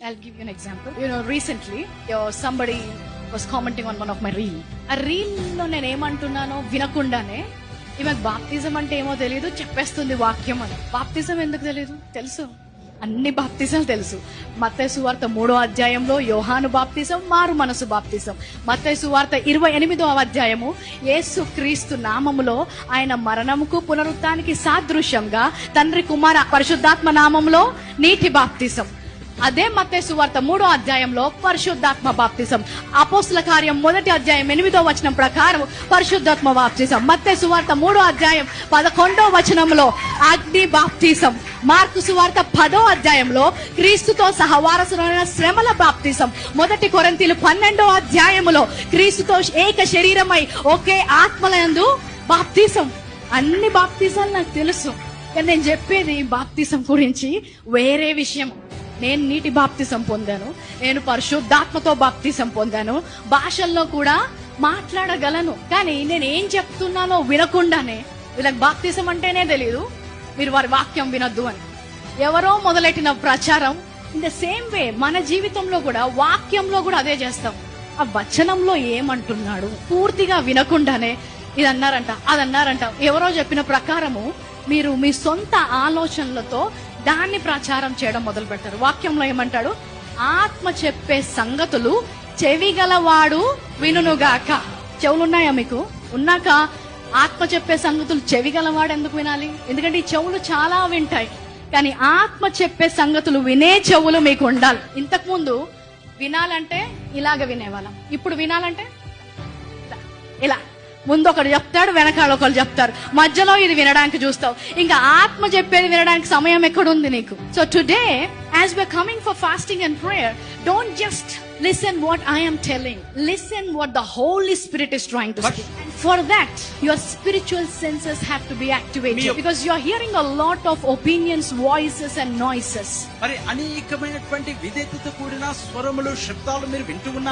I'll give you an example. You know, recently, you know, somebody was commenting on one of my reel. ఆ reel లో నేను ఏమంటున్నానో వినకుండానే ఈమెకు బాప్తిజం అంటే ఏమో తెలియదు చెప్పేస్తుంది వాక్యం అని. బాప్తిజం ఎందుకు తెలియదు తెలుసు. అన్ని బాప్తిజాలు తెలుసు. మత్తయి సువార్త మూడో అధ్యాయంలో యోహాను బాప్తిజం మారు మనసు బాప్తిజం మత్తయి సువార్త ఇరవై ఎనిమిదవ అధ్యాయము యేసు క్రీస్తు నామములో ఆయన మరణముకు పునరుత్థానికి సాదృశ్యంగా తండ్రి కుమార పరిశుద్ధాత్మ నామంలో నీటి బాప్తిజం అదే మత్తే సువార్త మూడో అధ్యాయంలో పరిశుద్ధాత్మ బాప్తిసం. అపోస్తుల కార్యం మొదటి అధ్యాయం ఎనిమిదో వచనం ప్రకారం పరిశుద్ధాత్మ బాప్తిసం. మత్తే సువార్త మూడో అధ్యాయం పదకొండో వచనంలో అగ్ని బాప్తిసం. మార్కు సువార్త పదో అధ్యాయంలో క్రీస్తుతో సహవారసులైన శ్రమల బాప్తిసం. మొదటి కొరంతీలు పన్నెండో అధ్యాయములో క్రీస్తుతో ఏక శరీరమై ఒకే ఆత్మలందు బాప్తిసం. అన్ని బాప్తిసాలు నాకు తెలుసు. కానీ నేను చెప్పేది బాప్తిసం గురించి వేరే విషయం. నేను నీటి బాప్తిసం పొందాను నేను పరిశుద్ధాత్మతో బాప్తిసం పొందాను భాషల్లో కూడా మాట్లాడగలను. కానీ నేను ఏం చెప్తున్నానో వినకుండానే వీళ్ళకి బాప్తిసం అంటేనే తెలియదు మీరు వారి వాక్యం వినొద్దు అని. ఎవరో మొదలెట్టిన ప్రచారం ఇన్ ద సేమ్ వే మన జీవితంలో కూడా వాక్యంలో కూడా అదే చేస్తాం. ఆ వచనంలో ఏమంటున్నాడు? పూర్తిగా వినకుండానే ఇది అన్నారంట అది అన్నారంట ఎవరో చెప్పిన ప్రకారము మీరు మీ సొంత ఆలోచనలతో దాన్ని ప్రచారం చేయడం మొదలు పెడతారు వాక్యంలో ఏమంటాడు? ఆత్మ చెప్పే సంగతులు చెవిగలవాడు వినుగాక చెవులున్నాయా మీకు? ఉన్నాక ఆత్మ చెప్పే సంగతులు చెవిగలవాడు ఎందుకు వినాలి? ఎందుకంటే ఈ చెవులు చాలా వింటాయి. కానీ ఆత్మ చెప్పే సంగతులు వినే చెవులు మీకు ఉండాలి. ఇంతకు ముందు వినాలంటే ఇలాగ వినేవాళ్ళం. ఇప్పుడు వినాలంటే ఇలా. ముందు ఒకడు చెప్తాడు వెనకాల ఒకరు చెప్తారు. మధ్యలో ఇది వినడానికి చూస్తావు. ఇంకా ఆత్మ చెప్పేది వినడానికి సమయం ఎక్కడుంది నీకు? So today as we're coming for fasting and prayer, don't just listen what I am telling. Listen what the Holy Spirit is trying to say. And for that, your spiritual senses have to be activated because you're hearing a lot of opinions, voices and noises.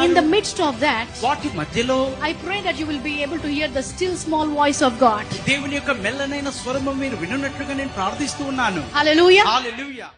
In the midst of that, I pray that you will be able to hear the still small voice of God. Hallelujah. Hallelujah.